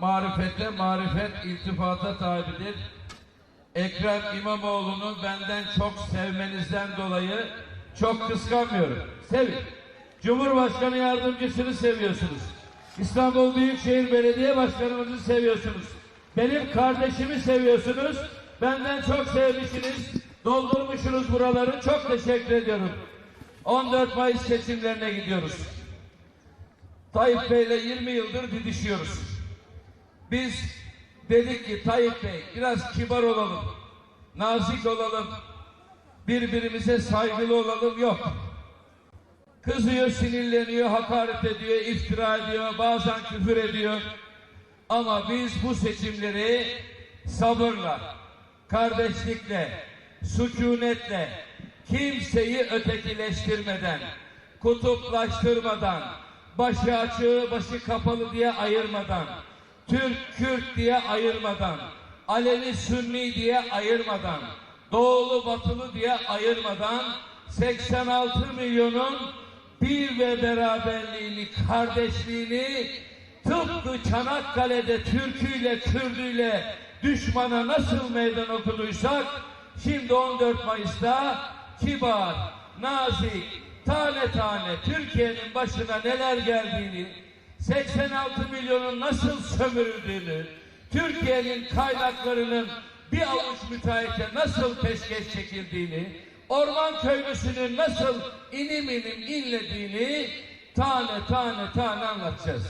marifete, marifet iltifata tabidir. Ekrem İmamoğlu'nu benden çok sevmenizden dolayı çok kıskanmıyorum. Sevin. Cumhurbaşkanı yardımcısını seviyorsunuz. İstanbul Büyükşehir Belediye Başkanımızı seviyorsunuz. Benim kardeşimi seviyorsunuz. Benden çok sevmişsiniz. Doldurmuşsunuz buraları. Çok teşekkür ediyorum. 14 Mayıs seçimlerine gidiyoruz. Tayyip Bey'le 20 yıldır didişiyoruz. Biz dedik ki Tayyip Bey biraz kibar olalım, nazik olalım, birbirimize saygılı olalım yok. Kızıyor, sinirleniyor, hakaret ediyor, iftira ediyor, bazen küfür ediyor. Ama biz bu seçimleri sabırla, kardeşlikle, sükunetle, kimseyi ötekileştirmeden, kutuplaştırmadan, başı açığı, başı kapalı diye ayırmadan, Türk, Kürt diye ayırmadan, Alevi, Sünni diye ayırmadan, Doğulu, Batılı diye ayırmadan 86 milyonun bir ve beraberliğini, kardeşliğini tıpkı Çanakkale'de Türküyle, Kürdüyle düşmana nasıl meydan okuduysak şimdi 14 Mayıs'ta kibar, nazik, tane tane Türkiye'nin başına neler geldiğini, 86 milyonun nasıl sömürüldüğünü, Türkiye'nin kaynaklarının bir avuç müteahhite nasıl peşkeş çekildiğini, orman köylüsünün nasıl inim inim inlediğini tane tane tane anlatacağız.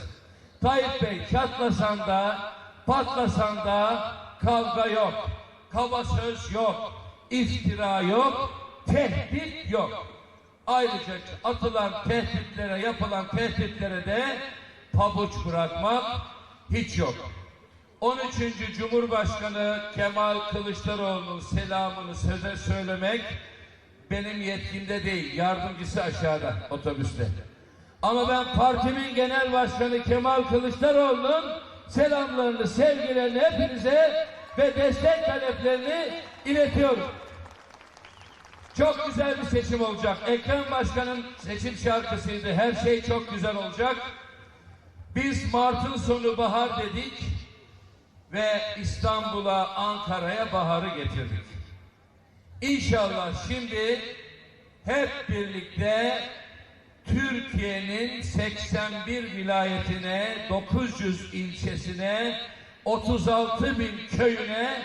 Tayyip Bey çatlasan da, patlasan da kavga yok, kaba söz yok, iftira yok, tehdit yok. Ayrıca atılan tehditlere, yapılan tehditlere de pabuç bırakmak hiç yok. 13. Cumhurbaşkanı Kemal Kılıçdaroğlu'nun selamını söze söylemek benim yetkimde değil, yardımcısı aşağıda otobüste. Ama ben partimin genel başkanı Kemal Kılıçdaroğlu'nun selamlarını, sevgilerini hepinize ve destek taleplerini iletiyorum. Çok güzel bir seçim olacak. Ekrem Başkan'ın seçim şarkısıydı. Her şey çok güzel olacak. Biz Mart'ın sonu bahar dedik ve İstanbul'a, Ankara'ya baharı getirdik. İnşallah şimdi hep birlikte Türkiye'nin 81 vilayetine, 900 ilçesine, 36 bin köyüne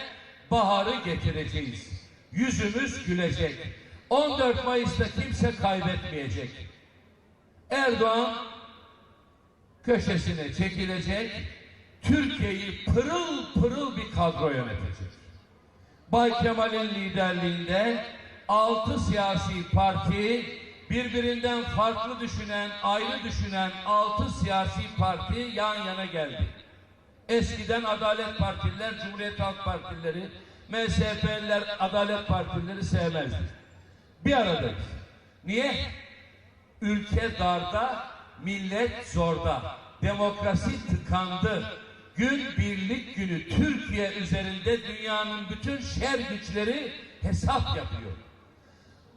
baharı getireceğiz. Yüzümüz gülecek. 14 Mayıs'ta kimse kaybetmeyecek. Erdoğan köşesine çekilecek. Türkiye'yi pırıl pırıl bir kadro yönetecek. Bay Kemal'in liderliğinde altı siyasi parti birbirinden farklı düşünen, ayrı düşünen altı siyasi parti yan yana geldi. Eskiden Adalet Partililer, Cumhuriyet Halk Partileri, MSP'liler Adalet Partileri sevmezdi. Bir aradayız. Niye? Ülke darda, millet zorda. Demokrasi tıkandı. Gün birlik günü Türkiye üzerinde dünyanın bütün şer güçleri hesap yapıyor.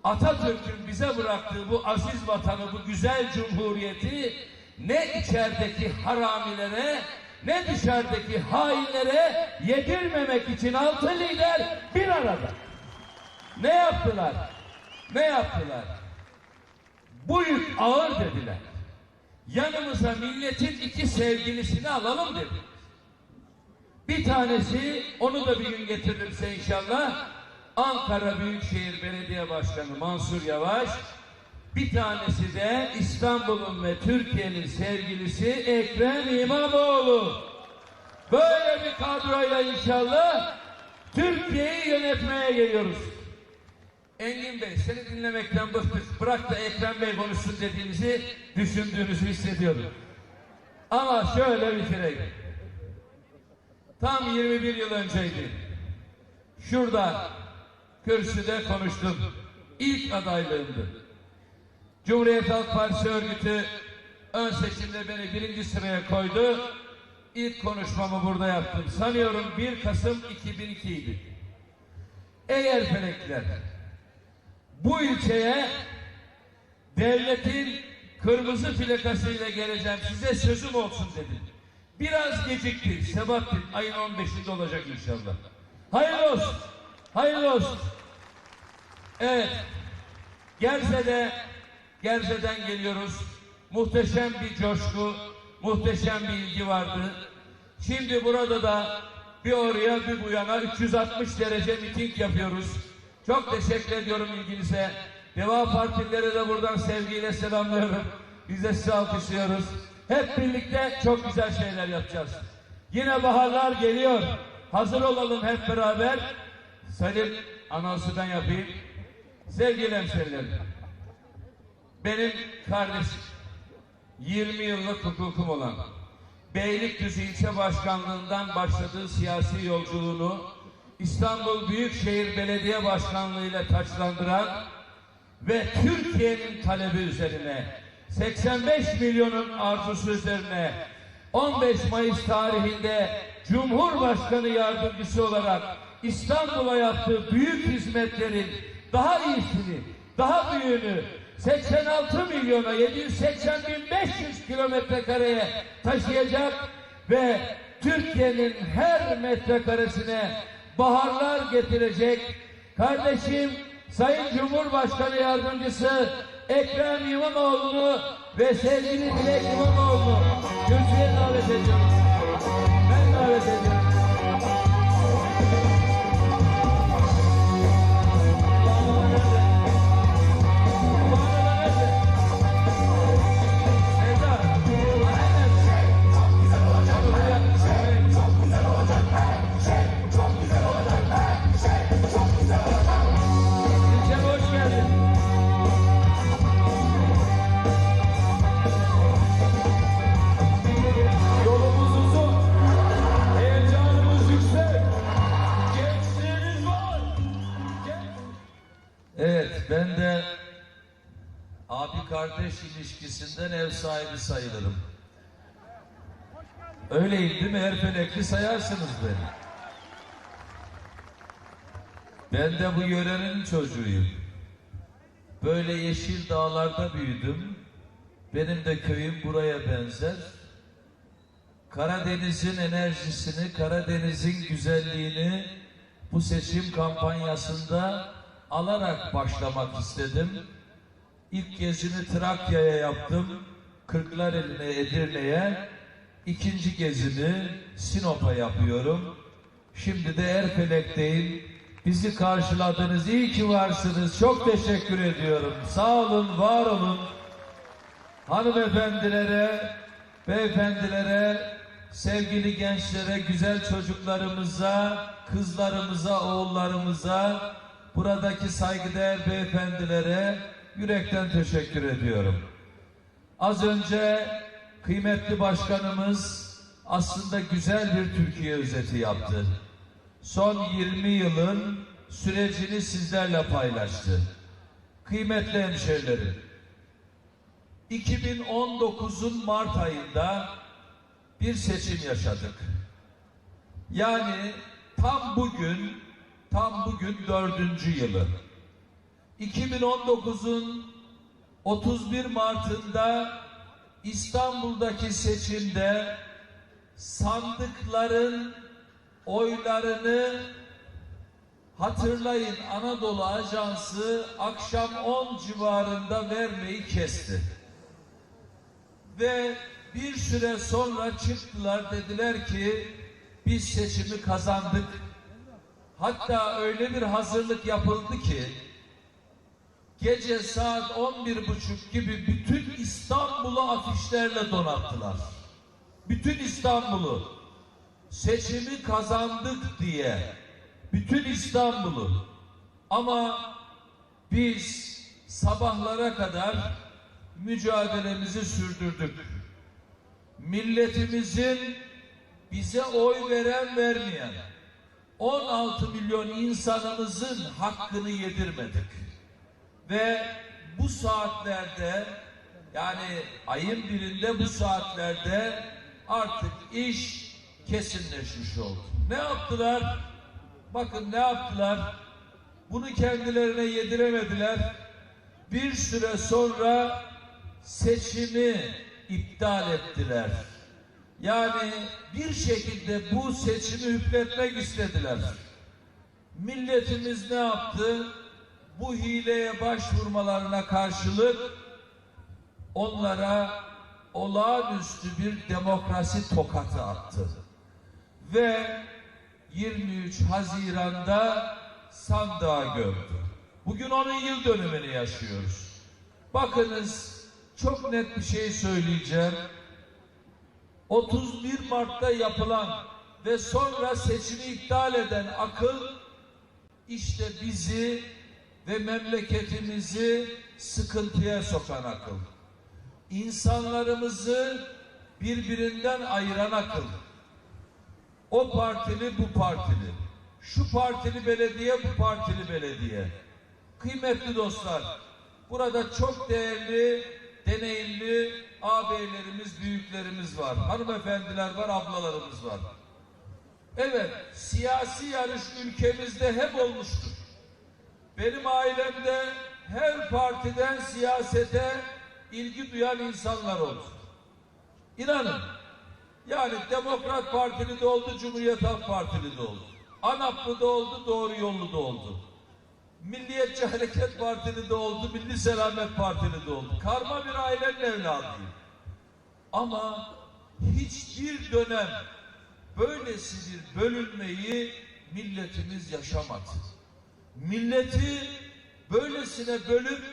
Atatürk'ün bize bıraktığı bu aziz vatanı, bu güzel cumhuriyeti ne içerideki haramilere ne dışarıdaki hainlere yedirmemek için altı lider bir arada. Ne yaptılar? Ne yaptılar? Bu yük ağır dediler. Yanımıza milletin iki sevgilisini alalım dedi. Bir tanesi, onu da bir gün getiririm size inşallah. Ankara Büyükşehir Belediye Başkanı Mansur Yavaş. Bir tanesi de İstanbul'un ve Türkiye'nin sevgilisi Ekrem İmamoğlu. Böyle bir kadroyla inşallah Türkiye'yi yönetmeye geliyoruz. Engin Bey seni dinlemekten bıktık. Bırak da Ekrem Bey konuşsun dediğinizi düşündüğünüzü hissediyorum. Ama şöyle bitireyim. Tam 21 yıl önceydi. Şurada kürsüde konuştum. İlk adaylığımdı. Cumhuriyet Halk Partisi örgütü ön seçimde beni birinci sıraya koydu. İlk konuşmamı burada yaptım. Sanıyorum 1 Kasım 2002 idi. Eğer felekler bu ilçeye devletin kırmızı plakasıyla geleceğim size sözüm olsun dedim. Biraz gecikti. Sebahattin ayın 15'inde olacak inşallah. Hayırlı olsun. Hayırlı olsun. Evet. Gerze'de Gerze'den geliyoruz. Muhteşem bir coşku, muhteşem bir ilgi vardı. Şimdi burada da bir oraya bir bu yana 360 derece miting yapıyoruz. Çok teşekkür ediyorum ilginize. Deva Partileri de buradan sevgiyle selamlıyorum. Biz de sizi alkışlıyoruz. Hep birlikte çok güzel şeyler yapacağız. Yine baharlar geliyor. Hazır olalım hep beraber. Sayın anonsu ben yapayım. Sevgili hemşehrilerim. Benim kardeşim 20 yıllık hukukum olan Beylikdüzü ilçe başkanlığından başladığı siyasi yolculuğunu İstanbul Büyükşehir Belediye Başkanlığı ile taçlandıran ve Türkiye'nin talebi üzerine 85 milyonun arzusu üzerine 15 Mayıs tarihinde Cumhurbaşkanı yardımcısı olarak İstanbul'a yaptığı büyük hizmetlerin daha iyisini, daha büyüğünü 86 milyona 780 bin 500 kilometre kareye taşıyacak ve Türkiye'nin her metrekaresine baharlar getirecek kardeşim Sayın Cumhurbaşkanı Yardımcısı Ekrem İmamoğlu'nu ve sevgili Dilek İmamoğlu'nu kürsüye davet ediyorum. Ben davet ediyorum. Kardeş ilişkisinden ev sahibi sayılırım. Öyleyim değil mi? Erfelekli sayarsınız beni. Ben de bu yörenin çocuğuyum. Böyle yeşil dağlarda büyüdüm. Benim de köyüm buraya benzer. Karadeniz'in enerjisini, Karadeniz'in güzelliğini bu seçim kampanyasında alarak başlamak istedim. İlk gezimi Trakya'ya yaptım. Kırklareli'ne, Edirne'ye. İkinci gezimi Sinop'a yapıyorum. Şimdi de Erfelek'teyim. Bizi karşıladınız. İyi ki varsınız. Çok teşekkür ediyorum. Sağ olun, var olun hanımefendilere, beyefendilere, sevgili gençlere, güzel çocuklarımıza, kızlarımıza, oğullarımıza, buradaki saygıdeğer beyefendilere yürekten teşekkür ediyorum. Az önce kıymetli başkanımız aslında güzel bir Türkiye özeti yaptı. Son 20 yılın sürecini sizlerle paylaştı. Kıymetli hemşehrilerim, 2019'un Mart ayında bir seçim yaşadık. Yani tam bugün, tam bugün dördüncü yılı. 2019'un 31 Mart'ında İstanbul'daki seçimde sandıkların oylarını hatırlayın Anadolu Ajansı akşam 10 civarında vermeyi kesti. Ve bir süre sonra çıktılar dediler ki biz seçimi kazandık. Hatta öyle bir hazırlık yapıldı ki gece saat 11 buçuk gibi bütün İstanbul'u afişlerle donattılar. Bütün İstanbul'u seçimi kazandık diye bütün İstanbul'u ama biz sabahlara kadar mücadelemizi sürdürdük. Milletimizin bize oy veren vermeyen 16 milyon insanımızın hakkını yedirmedik. Ve bu saatlerde yani ayın birinde bu saatlerde artık iş kesinleşmiş oldu. Ne yaptılar? Bakın ne yaptılar? Bunu kendilerine yediremediler. Bir süre sonra seçimi iptal ettiler. Yani bir şekilde bu seçimi hükmetmek istediler. Milletimiz ne yaptı? Bu hileye başvurmalarına karşılık onlara olağanüstü bir demokrasi tokatı attı. Ve 23 Haziran'da sandığa gömdü. Bugün onun yıl dönümünü yaşıyoruz. Bakınız çok net bir şey söyleyeceğim. 31 Mart'ta yapılan ve sonra seçimi iptal eden akıl işte bizi ve memleketimizi sıkıntıya sokan akıl. İnsanlarımızı birbirinden ayıran akıl. O partili bu partili. Şu partili belediye bu partili belediye. Kıymetli dostlar, burada çok değerli, deneyimli ağabeylerimiz, büyüklerimiz var. Hanımefendiler var, ablalarımız var. Evet, siyasi yarış ülkemizde hep olmuştur. Benim ailemde her partiden siyasete ilgi duyan insanlar oldu. İnanın, yani Demokrat Partili de oldu, Cumhuriyet Halk Partili de oldu. ANAP'lı da oldu, Doğru Yollu da oldu. Milliyetçi Hareket Partili de oldu, Milli Selamet Partili de oldu. Karma bir ailenin evladıyım. Ama hiçbir dönem böylesi bir bölünmeyi milletimiz yaşamadı. Milleti böylesine bölüp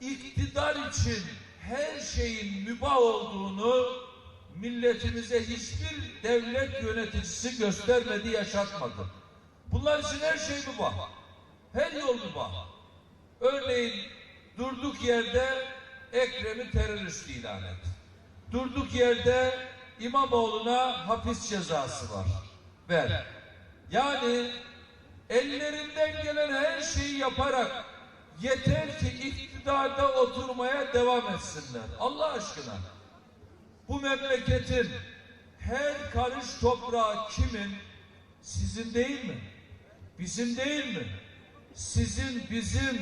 iktidar için her şeyin mübah olduğunu milletimize hiçbir devlet yöneticisi göstermedi, yaşatmadı. Bunlar için her şey mübah. Her yol mübah. Örneğin durduk yerde Ekrem'i terörist ilan et. Durduk yerde İmamoğlu'na hapis cezası var. Ver. Yani ellerinden gelen her şeyi yaparak yeter ki iktidarda oturmaya devam etsinler. Allah aşkına. Bu memleketin her karış toprağı kimin? Sizin değil mi? Bizim değil mi? Sizin, bizim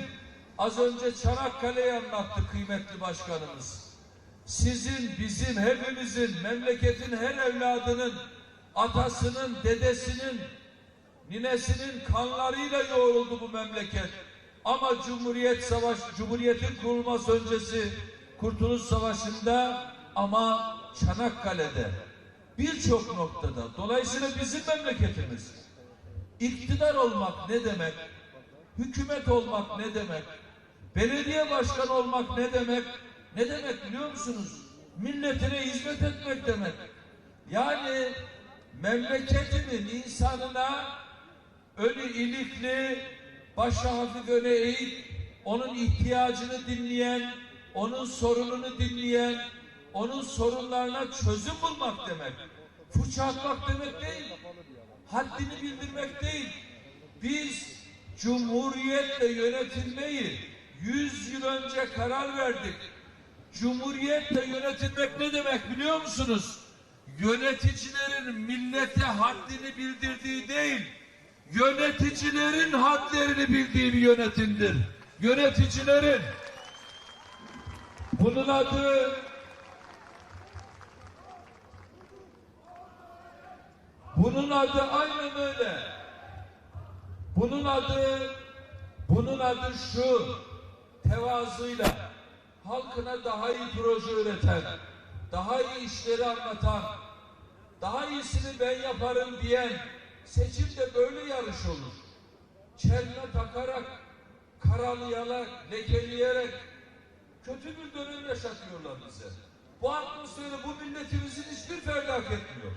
az önce Çanakkale'yi anlattı kıymetli başkanımız. Sizin, bizim, hepimizin, memleketin her evladının, atasının, dedesinin, ninesinin kanlarıyla yoğruldu bu memleket. Ama Cumhuriyet Savaş, Cumhuriyet'in kurulması öncesi Kurtuluş Savaşı'nda ama Çanakkale'de birçok noktada dolayısıyla bizim memleketimiz iktidar olmak ne demek? Hükümet olmak ne demek? Belediye başkanı olmak ne demek? Ne demek biliyor musunuz? Milletine hizmet etmek demek. Yani memleketimin insanına önü ilikli, başı hafif öne eğip onun ihtiyacını dinleyen, onun sorununu dinleyen, onun sorunlarına çözüm bulmak demek. Fırça atmak demek değil. Haddini bildirmek değil. Biz cumhuriyetle yönetilmeyi 100 yıl önce karar verdik. Cumhuriyetle yönetilmek ne demek biliyor musunuz? Yöneticilerin millete haddini bildirdiği değil, yöneticilerin hadlerini bildiği bir yönetimdir. Yöneticilerin. Bunun adı Bunun adı aynen öyle. Bunun adı bunun adı şu tevazuyla halkına daha iyi proje üreten, daha iyi işleri anlatan, daha iyisini ben yaparım diyen seçimde böyle yarış olur. Çelme takarak, karalayarak, lekeleyerek kötü bir dönem yaşatıyorlar bize. Bu atmosferi bu milletimizin hiçbir ferdi hak etmiyor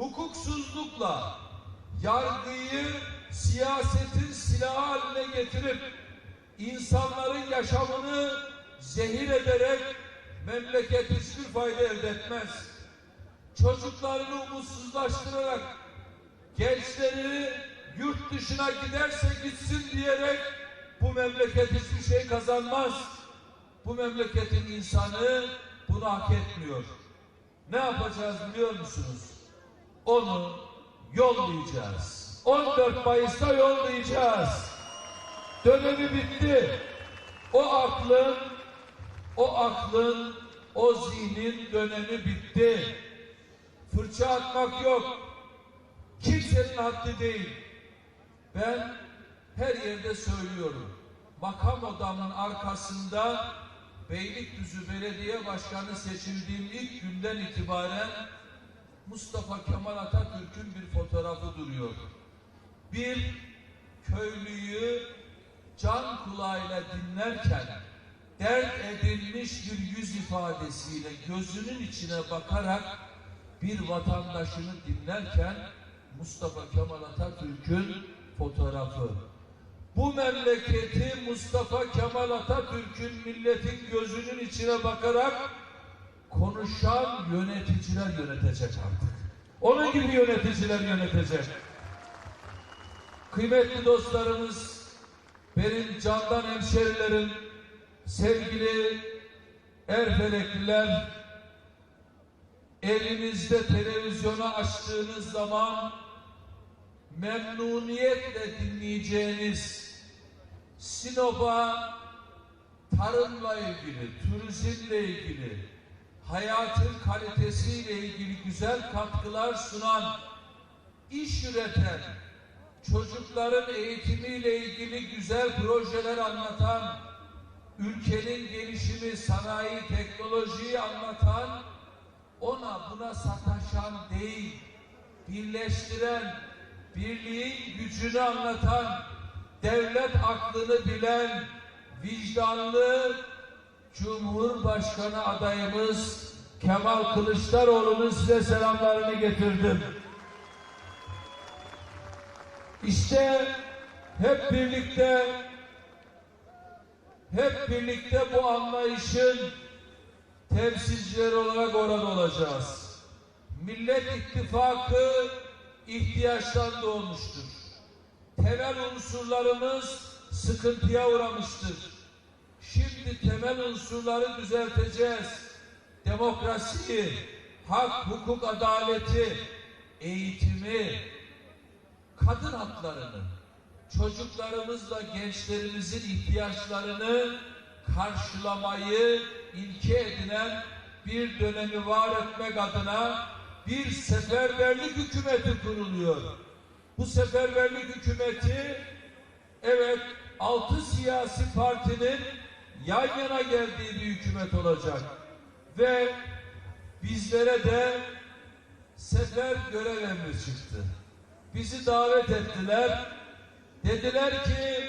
hukuksuzlukla yargıyı siyasetin silahı haline getirip insanların yaşamını zehir ederek memleket hiçbir fayda elde etmez. Çocuklarını umutsuzlaştırarak gençleri yurt dışına giderse gitsin diyerek bu memleket hiçbir şey kazanmaz. Bu memleketin insanı bunu hak etmiyor. Ne yapacağız biliyor musunuz? onu yollayacağız. 14 Mayıs'ta yollayacağız. Dönemi bitti. O aklın, o aklın, o zihnin dönemi bitti. fırça atmak yok. Kimsenin haddi değil. Ben her yerde söylüyorum. Makam odamın arkasında Beylikdüzü Belediye Başkanı seçildiğim ilk günden itibaren Mustafa Kemal Atatürk'ün bir fotoğrafı duruyor. Bir köylüyü can kulağıyla dinlerken dert edilmiş bir yüz ifadesiyle gözünün içine bakarak bir vatandaşını dinlerken Mustafa Kemal Atatürk'ün fotoğrafı. Bu memleketi Mustafa Kemal Atatürk'ün milletin gözünün içine bakarak konuşan yöneticiler yönetecek artık. Onun gibi yöneticiler yönetecek. Kıymetli dostlarımız, benim candan hemşerilerim, sevgili Erfelekliler, elinizde televizyonu açtığınız zaman memnuniyetle dinleyeceğiniz Sinop'a tarımla ilgili, turizmle ilgili, hayatın kalitesiyle ilgili güzel katkılar sunan, iş üreten, çocukların eğitimiyle ilgili güzel projeler anlatan, ülkenin gelişimi, sanayi, teknolojiyi anlatan, ona buna sataşan değil, birleştiren, birliğin gücünü anlatan, devlet aklını bilen, vicdanlı Cumhurbaşkanı adayımız Kemal Kılıçdaroğlu'nun size selamlarını getirdim. İşte hep birlikte hep birlikte bu anlayışın temsilcileri olarak orada olacağız. Millet İttifakı ihtiyaçtan doğmuştur. Temel unsurlarımız sıkıntıya uğramıştır. Şimdi temel unsurları düzelteceğiz. Demokrasiyi, hak, hukuk, adaleti, eğitimi, kadın haklarını, çocuklarımızla gençlerimizin ihtiyaçlarını karşılamayı ilke edinen bir dönemi var etmek adına bir seferberlik hükümeti kuruluyor. Bu seferberlik hükümeti evet altı siyasi partinin yan yana geldiği bir hükümet olacak. Ve bizlere de sefer görev emri çıktı. Bizi davet ettiler. Dediler ki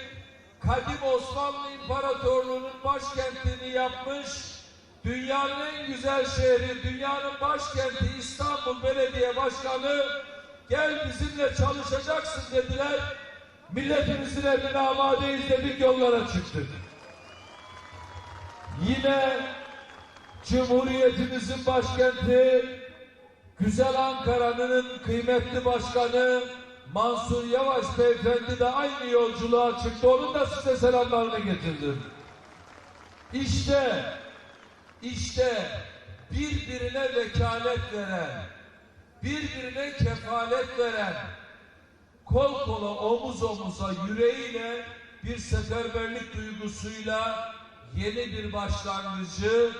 Kadim Osmanlı İmparatorluğu'nun başkentini yapmış, dünyanın en güzel şehri, dünyanın başkenti İstanbul Belediye Başkanı gel bizimle çalışacaksın dediler. Milletimizin emrine amadeyiz dedik yollara çıktık. Yine Cumhuriyetimizin başkenti Güzel Ankara'nın kıymetli başkanı Mansur Yavaş beyefendi de aynı yolculuğa çıktı. Onun da size selamlarını getirdim. İşte, işte birbirine vekalet veren, birbirine kefalet veren, kol kola omuz omuza yüreğiyle bir seferberlik duygusuyla yeni bir başlangıcı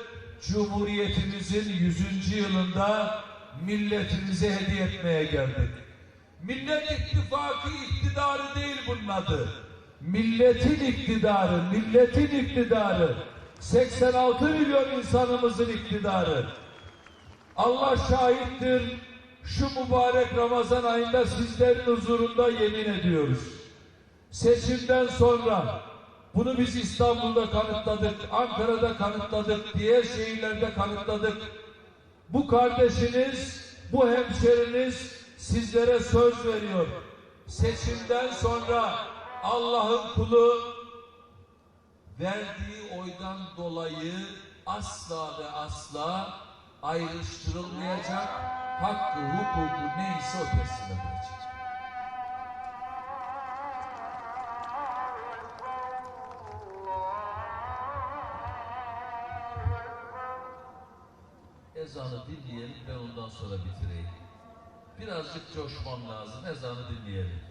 Cumhuriyetimizin 100. yılında milletimize hediye etmeye geldik. Millet İttifakı iktidarı değil bunun adı. Milletin iktidarı, milletin iktidarı. 86 milyon insanımızın iktidarı. Allah şahittir. Şu mübarek Ramazan ayında sizlerin huzurunda yemin ediyoruz. Seçimden sonra bunu biz İstanbul'da kanıtladık, Ankara'da kanıtladık, diğer şehirlerde kanıtladık. Bu kardeşiniz, bu hemşeriniz sizlere söz veriyor. Seçimden sonra Allah'ın kulu verdiği oydan dolayı asla ve asla ayrıştırılmayacak, hakkı, hukuku neyse o teslim edilecek. Ezanı dinleyelim ben ondan sonra bitireyim. Birazcık coşmam lazım. Ezanı dinleyelim.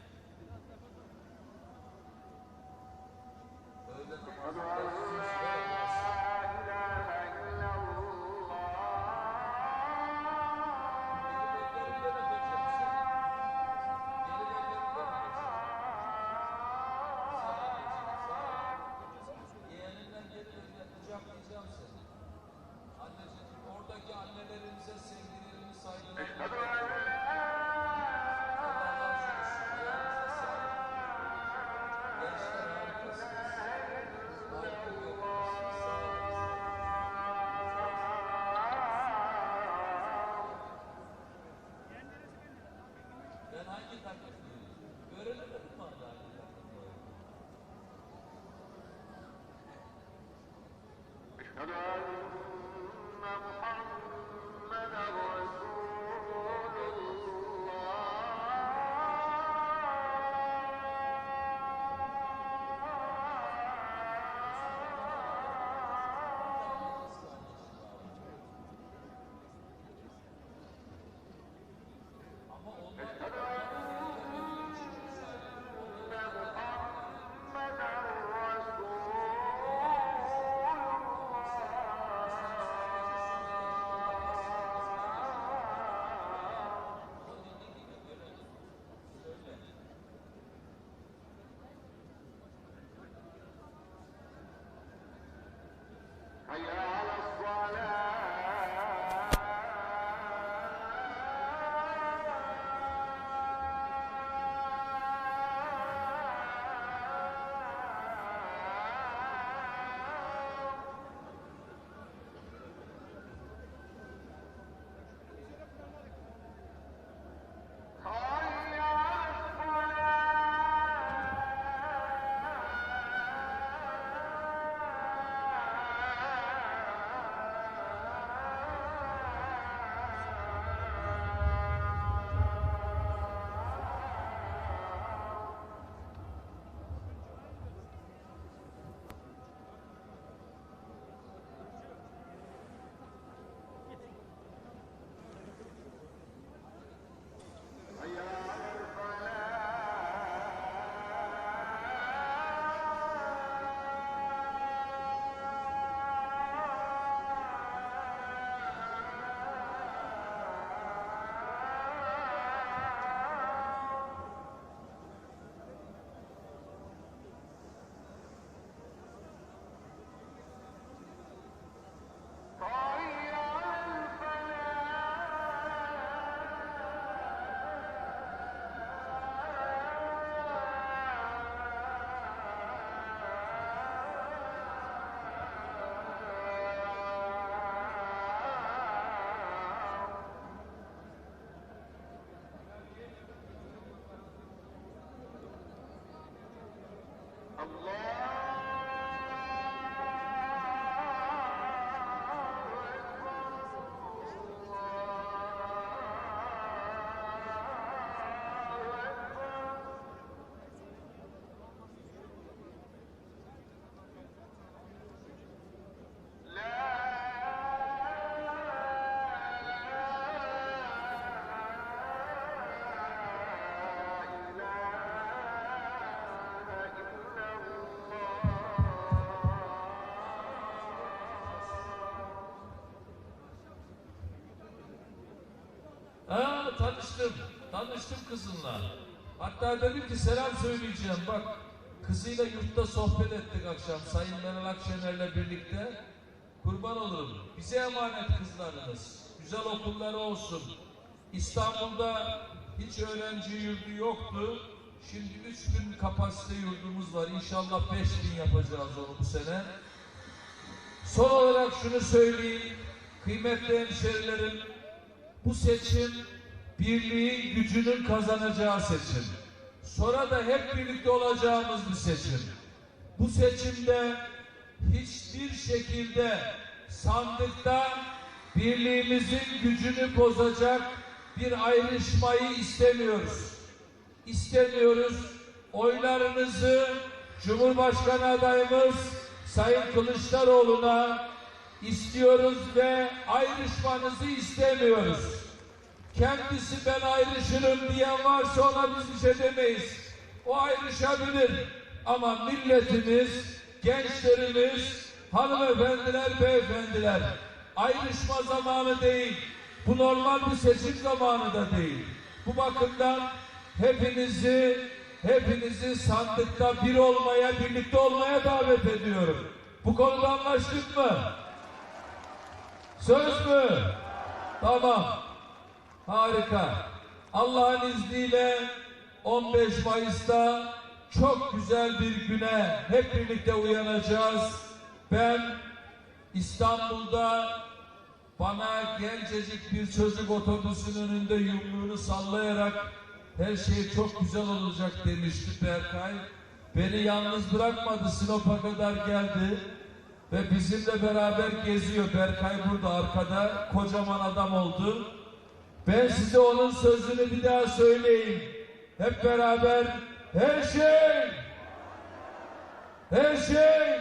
Allah tanıştım. Tanıştım kızınla. Hatta dedim ki selam söyleyeceğim. Bak kızıyla yurtta sohbet ettik akşam. Sayın Meral Akşener'le birlikte. Kurban olurum. Bize emanet kızlarınız. Güzel okulları olsun. İstanbul'da hiç öğrenci yurdu yoktu. Şimdi 3000 kapasite yurdumuz var. İnşallah 5000 yapacağız onu bu sene. Son olarak şunu söyleyeyim. Kıymetli hemşerilerim, bu seçim birliğin gücünün kazanacağı seçim. Sonra da hep birlikte olacağımız bir seçim. Bu seçimde hiçbir şekilde sandıkta birliğimizin gücünü bozacak bir ayrışmayı istemiyoruz. İstemiyoruz. Oylarınızı Cumhurbaşkanı adayımız Sayın Kılıçdaroğlu'na istiyoruz ve ayrışmanızı istemiyoruz. Kendisi ben ayrışırım diyen varsa ona biz bir şey demeyiz. O ayrışabilir. Ama milletimiz, gençlerimiz, hanımefendiler, beyefendiler ayrışma zamanı değil. Bu normal bir seçim zamanı da değil. Bu bakımdan hepinizi hepinizi sandıkta bir olmaya, birlikte olmaya davet ediyorum. Bu konuda anlaştık mı? Söz mü? Tamam. Harika. Allah'ın izniyle 15 Mayıs'ta çok güzel bir güne hep birlikte uyanacağız. Ben İstanbul'da bana gencecik bir çocuk otobüsün önünde yumruğunu sallayarak her şey çok güzel olacak demişti Berkay. Beni yalnız bırakmadı Sinop'a kadar geldi. Ve bizimle beraber geziyor. Berkay burada arkada kocaman adam oldu. Ben size onun sözünü bir daha söyleyeyim. Hep beraber her şey her şey